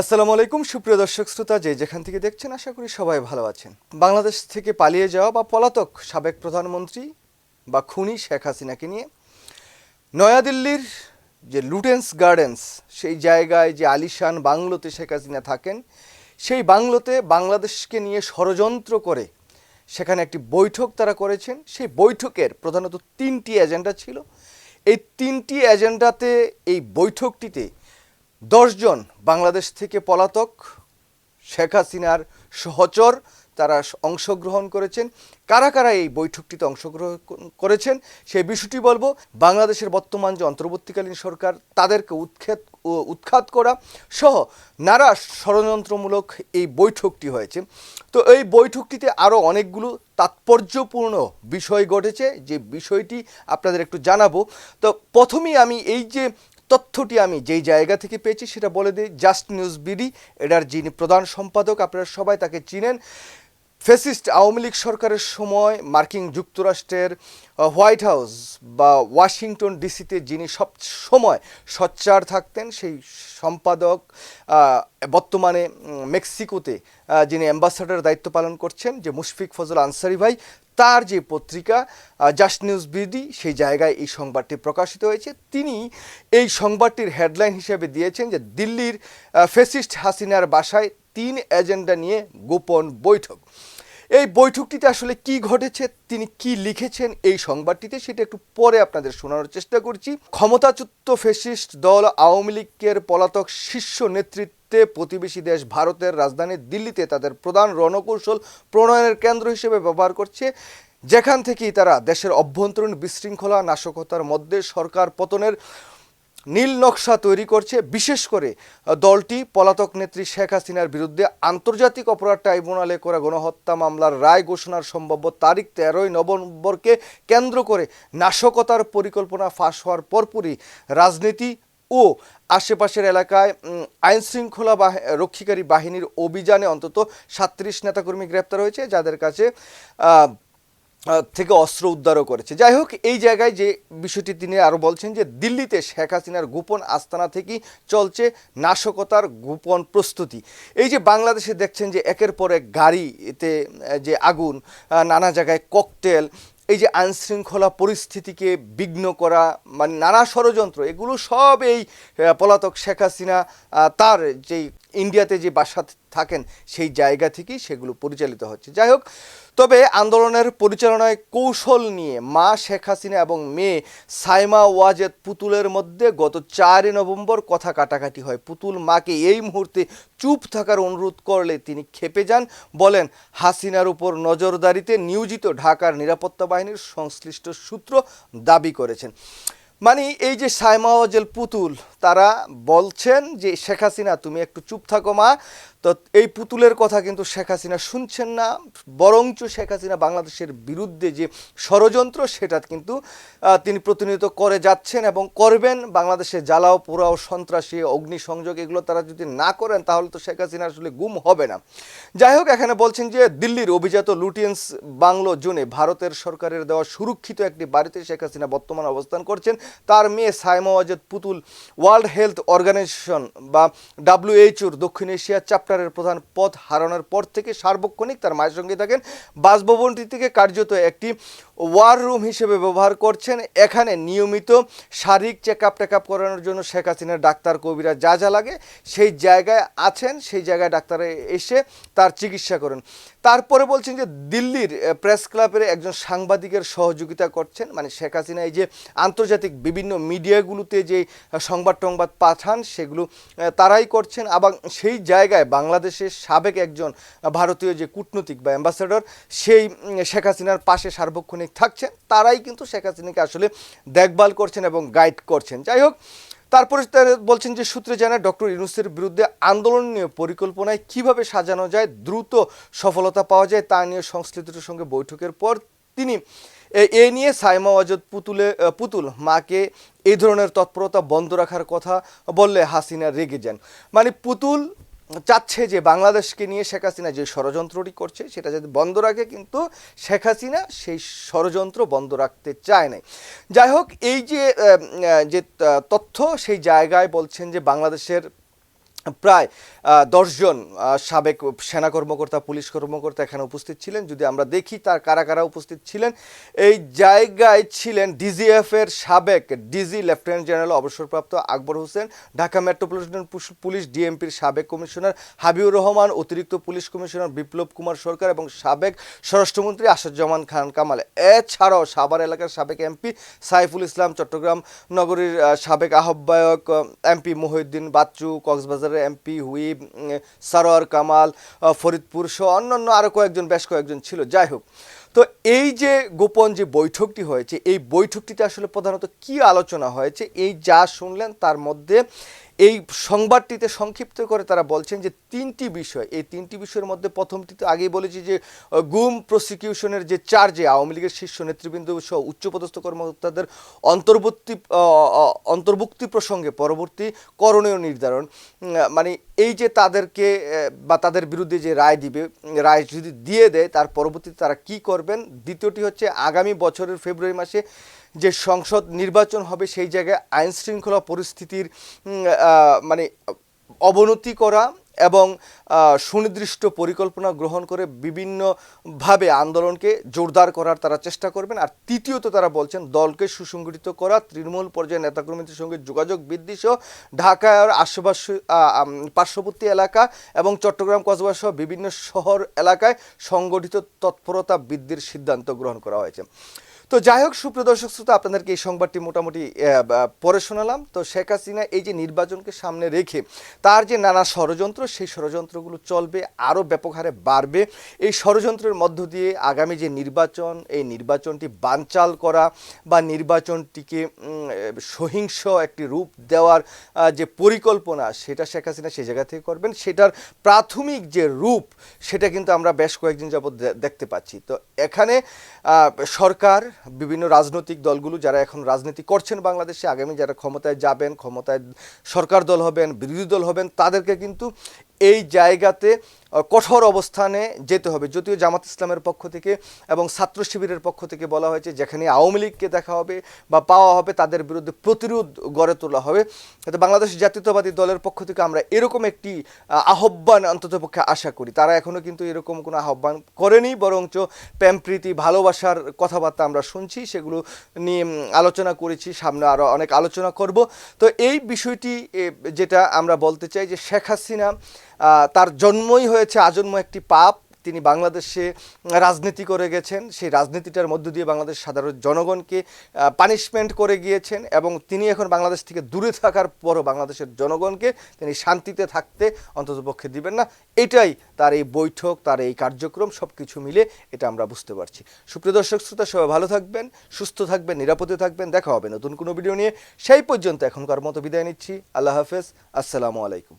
আসসালামু আলাইকুম, সুপ্রিয় দর্শক শ্রোতা, যে যেখান থেকে দেখছেন, আশা করি সবাই ভালো আছেন। বাংলাদেশ থেকে পালিয়ে যাওয়া বা পলাতক সাবেক প্রধানমন্ত্রী বা খুনি শেখ হাসিনাকে নিয়ে নয়াদিল্লির যে লুটেন্স গার্ডেন্স, সেই জায়গায় যে আলিশান বাংলোতে শেখ হাসিনা থাকেন, সেই বাংলোতে বাংলাদেশকে নিয়ে ষড়যন্ত্র করে সেখানে একটি বৈঠক তারা করেছেন। সেই বৈঠকের প্রধানত তিনটি এজেন্ডা ছিল। এই তিনটি এজেন্ডাতে এই বৈঠকটিতে দশজন বাংলাদেশ থেকে পলাতক, শেখ হাসিনার সহচর তারা অংশগ্রহণ করেছেন। কারা কারা এই বৈঠকটিতে অংশগ্রহণ করেছেন সেই বিষয়টি বলব। বাংলাদেশের বর্তমান যে অন্তর্বর্তীকালীন সরকার, তাদেরকে উৎখাত ও উৎখাত করা সহ নানা ষড়যন্ত্রমূলক এই বৈঠকটি হয়েছে। তো এই বৈঠকটিতে আরও অনেকগুলো তাৎপর্যপূর্ণ বিষয় ঘটেছে। যে বিষয়টি আপনাদের একটু জানাব। তো প্রথমেই আমি এই যে তথ্যটি আমি যেই জায়গা থেকে পেয়েছি সেটা বলে দিই। জাস্ট নিউজ বিডি এটার যিনি প্রধান সম্পাদক, আপনারা সবাই তাকে চিনেন। ফেসিস্ট আওয়ামী লীগ সরকারের সময় মার্কিন যুক্তরাষ্ট্রের হোয়াইট হাউস বা ওয়াশিংটন ডিসিতে যিনি সব সময় সোচ্চার থাকতেন, সেই সম্পাদক বর্তমানে মেক্সিকোতে যিনি অ্যাম্বাসাডার দায়িত্ব পালন করছেন, যে মুশফিক ফজল আনসারি ভাই, তার যে পত্রিকা জাস্ট নিউজ বিডি, সেই জায়গায় এই সংবাদটি প্রকাশিত হয়েছে। তিনি এই সংবাদটির হেডলাইন হিসেবে দিয়েছেন যে দিল্লির ফেসিস্ট হাসিনার বাসায় তিন এজেন্ডা নিয়ে গোপন বৈঠক। এই বৈঠকটিতে আসলে কি ঘটেছে, তিনি কি লিখেছেন এই সংবাদটিতে সেটা একটু পরে আপনাদের শোনানোর চেষ্টা করছি। ক্ষমতাচ্যুত ফেসিস্ট দল আওয়ামী লীগের পলাতক শীর্ষ নেতৃত্বে প্রতিবেশী দেশ ভারতের রাজধানী দিল্লিতে তাদের প্রধান রণকৌশল প্রণয়নের কেন্দ্র হিসেবে ব্যবহার করছে। যেখান থেকেই তারা দেশের অভ্যন্তরীণ বিশৃঙ্খলা, নাশকতার মধ্যে সরকার পতনের নীল নকশা তৈরি করছে। বিশেষ করে দলটি পলাতক নেত্রী শেখ হাসিনার বিরুদ্ধে আন্তর্জাতিক অপরাধ ট্রাইব্যুনালে করা গণহত্যা মামলার রায় ঘোষণার সম্ভাব্য তারিখ তেরোই নভেম্বরকে কেন্দ্র করে নাশকতার পরিকল্পনা ফাঁস হওয়ার পরপরই রাজনীতি ও আশেপাশের এলাকায় উম, আইন শৃঙ্খলা বাহ- রক্ষীকারী বাহিনীর অভিযানে অন্তত সাত্রিশ নেতাকর্মী গ্রেপ্তার হয়েছে যাদের কাছে থেকে অস্ত্র উদ্ধারও করেছে। যাই হোক, এই জায়গায় যে বিষয়টি তিনি আরও বলছেন যে, দিল্লিতে শেখ হাসিনার গোপন আস্তানা থেকেই চলছে নাশকতার গোপন প্রস্তুতি। এই যে বাংলাদেশে দেখছেন যে, একের পর এক গাড়িতে যে আগুন নানা জায়গায় ককটেল, এই যে আইনশৃঙ্খলা পরিস্থিতিকে বিঘ্ন করা মানে নানা ষড়যন্ত্র, এগুলো সব এই পলাতক শেখ হাসিনা তার যেই ইন্ডিয়াতে যে বাসা থাকেন, সেই জায়গা থেকেই সেগুলো পরিচালিত হচ্ছে। যাই হোক, তবে আন্দোলনের পরিচালনায় কৌশল নিয়ে মা শেখ হাসিনা এবং মেয়ে সাইমা ওয়াজেদ পুতুলের মধ্যে গত চারই নভেম্বর কথা কাটাকাটি হয়। পুতুল মাকে এই মুহূর্তে চুপ থাকার অনুরোধ করলে তিনি খেপে যান, বলেন, হাসিনার উপর নজরদারিতে নিয়োজিত ঢাকার নিরাপত্তা বাহিনীর সংশ্লিষ্ট সূত্র দাবি করেছেন। মানে এই যে সাইমা ওয়াজেল পুতুল, তারা বলছেন যে, শেখ হাসিনা, তুমি একটু চুপ থাকো মা। তো এই পুতুলের কথা কিন্তু শেখ হাসিনা শুনছেন না, বরঞ্চ শেখ হাসিনা বাংলাদেশের বিরুদ্ধে যে ষড়যন্ত্র সেটা কিন্তু তিনি প্রতিনিয়ত করে যাচ্ছেন এবং করবেন। বাংলাদেশে জ্বালাও, পোড়াও, সন্ত্রাসী, অগ্নিসংযোগ এগুলো তারা যদি না করেন, তাহলে তো শেখ হাসিনা আসলে গুম হবে না। যাই হোক, এখানে বলছেন যে দিল্লির অভিজাত লুটিয়েন্স বাংলো জোনে ভারতের সরকারের দেওয়া সুরক্ষিত একটি বাড়িতে শেখ হাসিনা বর্তমান অবস্থান করছেন। তার মেয়ে সাইমা ওয়াজেদ পুতুল ওয়ার্ল্ড হেলথ অর্গানাইজেশন বা ডাব্লিউএইচওর দক্ষিণ এশিয়া চ্যাপ্টারের প্রধান পদ হারানোর পর থেকে সার্বক্ষণিক তার মায়ের সঙ্গে থাকেন। বাসভবনটি থেকে কার্যত একটি ওয়ার রুম হিসেবে ব্যবহার করছেন। এখানে নিয়মিত শারীরিক চেক আপ টেক আপ করানোর জন্য শেখ হাসিনার ডাক্তার কবিরা যা যা লাগে সেই জায়গায় আছেন, সেই জায়গায় ডাক্তারে এসে তার চিকিৎসা করেন। তারপরে বলছেন যে দিল্লির প্রেস ক্লাবের একজন সাংবাদিকের সহযোগিতা করছেন। মানে শেখ হাসিনা এই যে আন্তর্জাতিক বিভিন্ন মিডিয়াগুলোতে যে সংবাদ টংবাদ পাঠান, সেগুলো তারাই করছেন আবার সেই জায়গায় বাংলাদেশের সাবেক একজন ভারতীয় যে কূটনৈতিক বা অ্যাম্বাসেডর, সেই শেখ হাসিনার পাশে সার্বক্ষণিক থাকছেন। তারাই কিন্তু শেখ হাসিনাকে আসলে দেখভাল করছেন এবং গাইড করছেন। যাই হোক, তারপরে তারা বলছেন যে সূত্রে জানা, ডক্টর ইউনুসের বিরুদ্ধে আন্দোলন নিয়ে পরিকল্পনায় কীভাবে সাজানো যায়, দ্রুত সফলতা পাওয়া যায়, তা নিয়ে সংশ্লিষ্টদের সঙ্গে বৈঠকের পর তিনি এ নিয়ে সাইমা ওয়াজদ পুতুলে পুতুল, মাকে এই ধরনের তৎপরতা বন্ধ রাখার কথা বললে হাসিনা রেগে যান। মানে পুতুল চাচ্ছে যে বাংলাদেশকে নিয়ে শেখ হাসিনা যে ষড়যন্ত্রটি করছে, সেটা যদি বন্ধ রাখে, কিন্তু শেখ হাসিনা সেই ষড়যন্ত্র বন্ধ রাখতে চায় নাই। যাই হোক, এই যে যে তথ্য, সেই জায়গায় বলছেন যে বাংলাদেশের প্রায় দশজন সাবেক সেনা কর্মকর্তা, পুলিশ কর্মকর্তা এখানে উপস্থিত ছিলেন। যদি আমরা দেখি তার কারা কারা উপস্থিত ছিলেন, এই জায়গায় ছিলেন ডিজিএফ এর সাবেক ডিজি লেফটেন্যান্ট জেনারেল অবসরপ্রাপ্ত আকবর হোসেন, ঢাকা মেট্রোপলিটন পুলিশ ডিএমপির সাবেক কমিশনার হাবিবুর রহমান, অতিরিক্ত পুলিশ কমিশনার বিপ্লব কুমার সরকার এবং সাবেক স্বরাষ্ট্রমন্ত্রী আসাদুজ্জামান খান কামাল। এছাড়াও সাভার এলাকার সাবেক এমপি সাইফুল ইসলাম, চট্টগ্রাম নগরীর সাবেক আহ্বায়ক এমপি মহিউদ্দিন বাচ্চু, কক্সবাজারের এমপি উম, সারোয়ার কামাল ফরিদপুর সহ অন্যান্য আরও কয়েকজন বেশ কয়েকজন ছিল। যাই হোক তো এই যে গোপন যে বৈঠকটি হয়েছে এই বৈঠকটিতে আসলে প্রধানত কি আলোচনা হয়েছে এই যা শুনলেন তার মধ্যে এই সংবাদটিতে সংক্ষিপ্ত করে তারা বলছেন যে তিনটি বিষয়, এই তিনটি বিষয়ের মধ্যে প্রথমটি তো আগেই বলেছি যে গুম প্রসিকিউশনের যে চার্জে আওয়ামী লীগের শীর্ষ নেতৃবৃন্দ সহ উচ্চপদস্থ কর্মকর্তাদের অন্তর্বর্তী অন্তর্ভুক্তি প্রসঙ্গে পরবর্তী করণীয় নির্ধারণ। মানে এই যে তাদেরকে বা তাদের বিরুদ্ধে যে রায় দিবে, রায় যদি দিয়ে দেয়, তার পরবর্তীতে তারা কি করবেন? দ্বিতীয়টি হচ্ছে আগামী বছরের ফেব্রুয়ারি মাসে যে সংসদ নির্বাচন হবে সেই জায়গায় আইন শৃঙ্খলা পরিস্থিতির মানে অবনতি করা এবং সুনির্দিষ্ট পরিকল্পনা গ্রহণ করে বিভিন্নভাবে আন্দোলনকে জোরদার করার তারা চেষ্টা করবেন। আর তৃতীয়ত তারা বলছেন, দলকে সুসংগঠিত করা, তৃণমূল পর্যায়ে নেতাকর্মীদের সঙ্গে যোগাযোগ বৃদ্ধি সহ ঢাকার আশেপাশ পার্শ্ববর্তী এলাকা এবং চট্টগ্রাম, কসবা সহ বিভিন্ন শহর এলাকায় সংগঠিত তৎপরতা বৃদ্ধির সিদ্ধান্ত গ্রহণ করা হয়েছে। তো যাই হোক, সুপ্রিয় দর্শক শ্রোতা, আপনাদেরকে এই সংবাদটি মোটামুটি পরে শোনালাম। তো শেখ হাসিনা এই যে নির্বাচনকে সামনে রেখে তার যে নানা ষড়যন্ত্র, সেই ষড়যন্ত্রগুলো চলবে, আরও ব্যাপক হারে বাড়বে। এই ষড়যন্ত্রের মধ্য দিয়ে আগামী যে নির্বাচন, এই নির্বাচনটি বানচাল করা বা নির্বাচনটিকে সহিংস একটি রূপ দেওয়ার যে পরিকল্পনা, সেটা শেখ হাসিনা সেই জায়গা থেকে করবেন। সেটার প্রাথমিক যে রূপ, সেটা কিন্তু আমরা বেশ কয়েকদিন যাবৎ দেখতে পাচ্ছি। তো এখানে সরকার বিভিন্ন রাজনৈতিক দলগুলো যারা এখন রাজনীতি করছেন বাংলাদেশে, আগামী যারা ক্ষমতায় যাবেন, ক্ষমতায় সরকার দল হবেন, বিরোধী দল হবেন, তাদেরকে কিন্তু এই জায়গাতে কঠোর অবস্থানে যেতে হবে। যদিও জামাত ইসলামের পক্ষ থেকে এবং ছাত্র শিবিরের পক্ষ থেকে বলা হয়েছে যেখানে আওয়ামী লীগকে দেখা হবে বা পাওয়া হবে তাদের বিরুদ্ধে প্রতিরোধ গড়ে তোলা হবে। বাংলাদেশ জাতীয়তাবাদী দলের পক্ষ থেকে আমরা এরকম একটি আহ, আহ্বান অন্ততপক্ষে আশা করি। তারা এখনও কিন্তু এরকম কোনো আহ্বান করেনি বরঞ্চ প্রেমপ্রীতি ভালোবাসার কথাবার্তা আমরা শুনছি সেগুলো নিয়ে আলোচনা করেছি সামনে আরও অনেক আলোচনা করব। তো এই বিষয়টি যেটা আমরা বলতে চাই যে শেখ হাসিনা তার জন্মই হয়েছে, আজন্ম একটি পাপ। তিনি বাংলাদেশে রাজনীতি করে গেছেন। সেই রাজনীতিটার মধ্য দিয়ে বাংলাদেশ সাধারণ জনগণকে পানিশমেন্ট করে গিয়েছেন এবং তিনি এখন বাংলাদেশ থেকে দূরে থাকার পরও বাংলাদেশের জনগণকে তিনি শান্তিতে থাকতে অন্ততপক্ষে দিবেন না। এটাই তার এই বৈঠক, তার এই কার্যক্রম সব কিছু মিলে এটা আমরা বুঝতে পারছি। সুপ্রিয় দর্শক, শ্রোতা, সবাই ভালো থাকবেন, সুস্থ থাকবেন, নিরাপদে থাকবেন। দেখা হবে নতুন কোনো ভিডিও নিয়ে। সেই পর্যন্ত এখনকার মতো বিদায় নিচ্ছি। আল্লাহ হাফেজ। আসসালামু আলাইকুম।